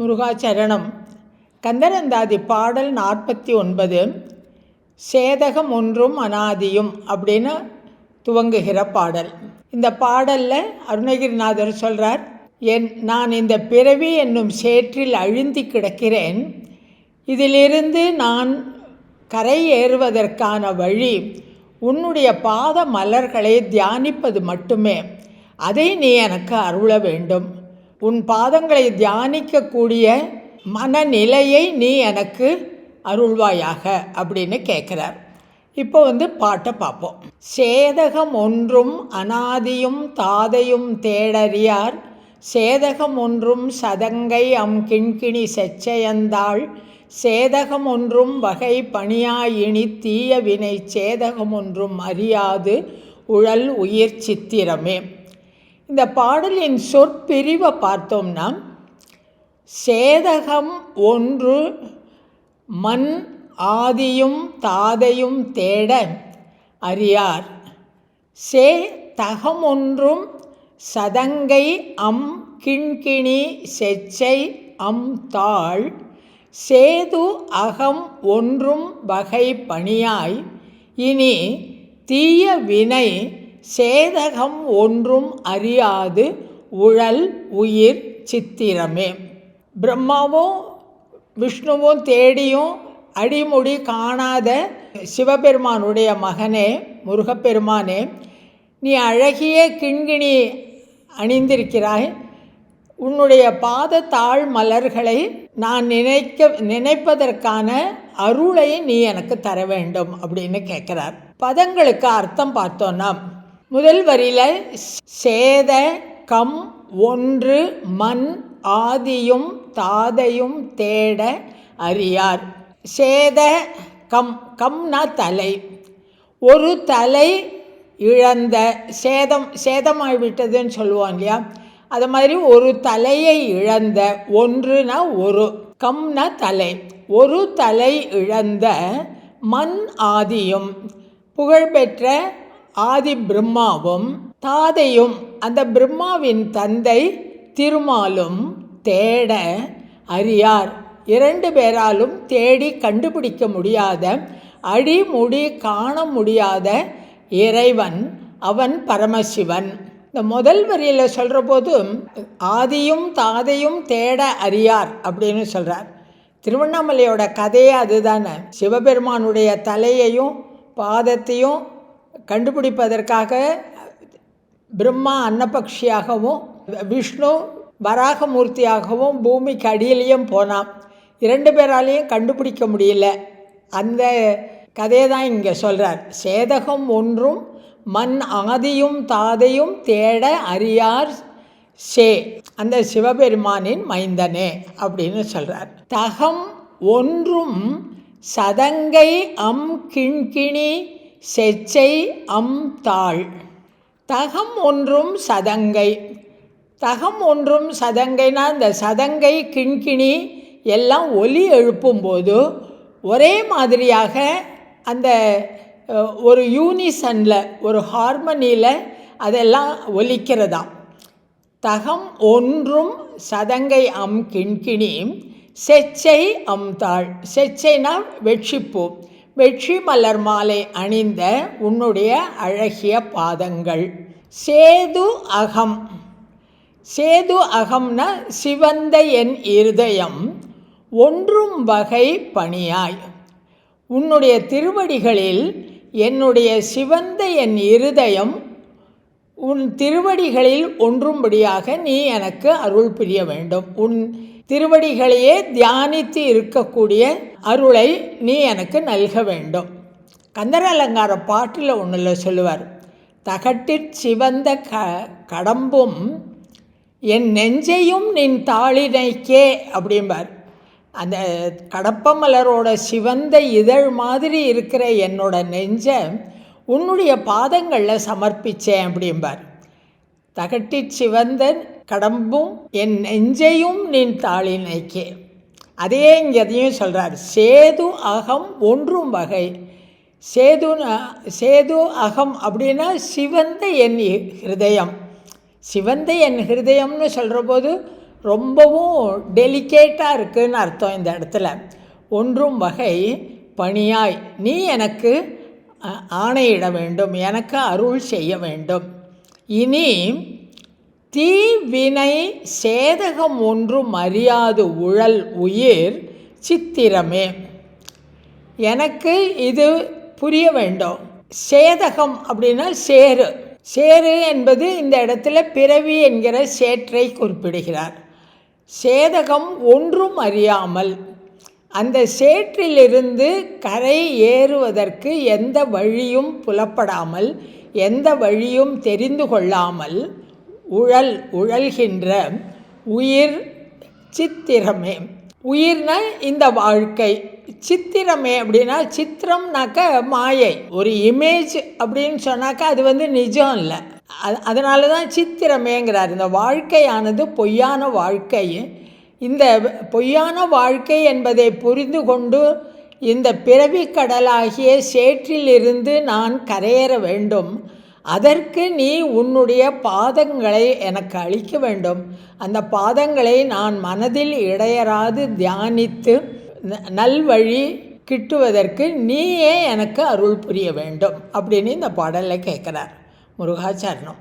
முருகாச்சரணம். கந்தரந்தாதி பாடல் நாற்பத்தி ஒன்பது சேதகம் ஒன்றும் அனாதியும் அப்படின்னு துவங்குகிற பாடல். இந்த பாடலில் அருணகிரிநாதர் சொல்கிறார் என் நான் இந்த பிறவி என்னும் சேற்றில் அழுந்தி கிடக்கிறேன். இதிலிருந்து நான் கரை ஏறுவதற்கான வழி உன்னுடைய பாத மலர்களை தியானிப்பது மட்டுமே. அதை நீ எனக்கு அருள வேண்டும். உன் பாதங்களை தியானிக்கக்கூடிய மனநிலையை நீ எனக்கு அருள்வாயாக அப்படின்னு கேட்குறார் இப்போ வந்து பாட்டை பார்ப்போம். சேதகம் ஒன்றும் அனாதியும் தாதையும் தேடறியார். சேதகம் ஒன்றும் சதங்கை அம் கிண்கிணி செச்சையந்தாள். சேதகம் ஒன்றும் வகை பணியாயினி தீய வினை சேதகம் ஒன்றும் அறியாது. உழல் உயிர் சித்திரமே. இந்த பாடலின் சொற்பிரிவை பார்த்தோம்னா சேதகம் ஒன்று மண் ஆதியும் தாதையும் தேட அறியார். சே தகமொன்றும் சதங்கை அம் கிண்கிணி செச்சை அம் தாள். சேது அகம் ஒன்றும் வகை பணியாய். இனி தீய வினை சேதகம் ஒன்றும் அறியாது உழல் உயிர் சித்திரமே. பிரம்மாவும் விஷ்ணுவும் தேடியும் அடிமுடி காணாத சிவபெருமானுடைய மகனே முருகப்பெருமானே நீ அழகிய கிண்கிணி அணிந்திருக்கிறாய். உன்னுடைய பாத தாழ் மலர்களை நான் நினைக்க நினைப்பதற்கான அருளை நீ எனக்கு தர வேண்டும் அப்படின்னு கேட்குறார். பதங்களுக்கு அர்த்தம் பார்த்தோன்னா முதல் வரியில் சேத கம் ஒன்று மண் ஆதியும் தாதையும் தேட அறியார். சேத கம் கம்னா தலை. ஒரு தலை இழந்த சேதம் சேதமாகிவிட்டதுன்னு சொல்லுவோம் இல்லையா? அது மாதிரி ஒரு தலையை இழந்த ஒன்றுனா ஒரு கம்னா தலை. ஒரு தலை இழந்த மண் ஆதியும் புகழ்பெற்ற ஆதி பிரம்மாவும் தாதையும் அந்த பிரம்மாவின் தந்தை திருமாலும் தேட அறியார். இரண்டு பேராலும் தேடி கண்டுபிடிக்க முடியாத அடிமுடி காண முடியாத இறைவன் அவன் பரமசிவன். இந்த முதல் வரியில் சொல்கிற போது ஆதியும் தாதையும் தேட அறியார் அப்படின்னு சொல்கிறார் திருவண்ணாமலையோட கதையே அதுதானே. சிவபெருமானுடைய தலையையும் பாதத்தையும் கண்டுபிடிப்பதற்காக பிரம்மா அன்னபக்ஷியாகவும் விஷ்ணு வராகமூர்த்தியாகவும் பூமிக்கு அடியிலையும் போனான். இரண்டு பேராலையும் கண்டுபிடிக்க முடியல. அந்த கதையை தான் இங்கே சொல்கிறார் சேதகம் ஒன்றும் மண் ஆதியும் தாதையும் தேட அறியார் சே அந்த சிவபெருமானின் மைந்தனே அப்படின்னு சொல்கிறார் தகம் ஒன்றும் சதங்கை அம் கிண்கிணி செச்சை அம் தாள் தகம் ஒன்றும் சதங்கை. தகம் ஒன்றும் சதங்கைனா இந்த சதங்கை கிண்கிணி எல்லாம் ஒலி எழுப்பும்போது ஒரே மாதிரியாக அந்த ஒரு யூனிசனில் ஒரு ஹார்மனியில் அதெல்லாம் ஒலிக்கிறதாம். தகம் ஒன்றும் சதங்கை அம் கிண்கிணி செச்சை அம் தாள் செச்சைனா வெட்சிப்பூ. வெற்றி மலர் மாலை அணிந்த உன்னுடைய அழகிய பாதங்கள். சேது அகம். சேது அகம்னா சிவந்த என் இருதயம். ஒன்றும் வகை பணியாய். உன்னுடைய திருவடிகளில் என்னுடைய சிவந்த என் இருதயம் உன் திருவடிகளில் ஒன்றும்படியாக நீ எனக்கு அருள் புரிய வேண்டும். உன் திருவடிகளையே தியானித்து இருக்கக்கூடிய அருளை நீ எனக்கு நல்க வேண்டும். கந்தர அலங்கார பாட்டில் ஒன்றில் சொல்லுவார் தகட்டிற் சிவந்த க கடம்பும் என் நெஞ்சையும் நின் தாளினைக்கே அப்படிம்பார். அந்த கடப்பமலரோட சிவந்த இதழ் மாதிரி இருக்கிற என்னோட நெஞ்சை உன்னுடைய பாதங்களில் சமர்ப்பித்தேன் அப்படிம்பார். தகட்டி சிவந்தன் கடம்பும் என் நெஞ்சையும் நின் தாளினைக்கே அதே இங்கே அதையும் சொல்கிறார் சேது அகம் ஒன்றும் வகை. சேது சேது அகம் அப்படின்னா சிவந்த என் ஹிருதயம். சிவந்த என் ஹிருதயம்னு சொல்கிற போது ரொம்பவும் டெலிகேட்டாக இருக்குன்னு அர்த்தம் இந்த இடத்துல. ஒன்றும் வகை பணியாய். நீ எனக்கு ஆணையிட வேண்டும் எனக்கு அருள் செய்ய வேண்டும். இனி தீவினை சேதகம் ஒன்றும் அறியாது உழல் உயிர் சித்திரமே. எனக்கு இது புரிய வேண்டும். சேதகம் அப்படின்னா சேரு சேரு என்பது இந்த இடத்துல பிறவி என்கிற சேற்றை குறிப்பிடுகிறார். சேதகம் ஒன்றும் அறியாமல் அந்த சேற்றிலிருந்து கரை ஏறுவதற்கு எந்த வழியும் புலப்படாமல் எந்த வழியும் தெரிந்து கொள்ளாமல் உழல் உழல்கின்ற உயிர் சித்திரமே. உயிர்னா இந்த வாழ்க்கை. சித்திரமே அப்படின்னா சித்திரம்னாக்க மாயை. ஒரு இமேஜ் அப்படின்னு சொன்னாக்கா அது வந்து நிஜம் இல்லை. அது அதனால தான் சித்திரமேங்கிறார். இந்த வாழ்க்கையானது பொய்யான வாழ்க்கை. இந்த பொய்யான வாழ்க்கை என்பதை புரிந்து கொண்டு இந்த பிறவி கடலாகிய சேற்றிலிருந்து நான் கரையேற வேண்டும். அதற்கு நீ உன்னுடைய பாதங்களை எனக்கு அளிக்க வேண்டும். அந்த பாதங்களை நான் மனதில் இடையராது தியானித்து ந- நல்வழி கிட்டுவதற்கு நீயே எனக்கு அருள் புரிய வேண்டும். அப்படின்னு இந்த பாடலில் கேட்குறார் முருகாச்சரணம்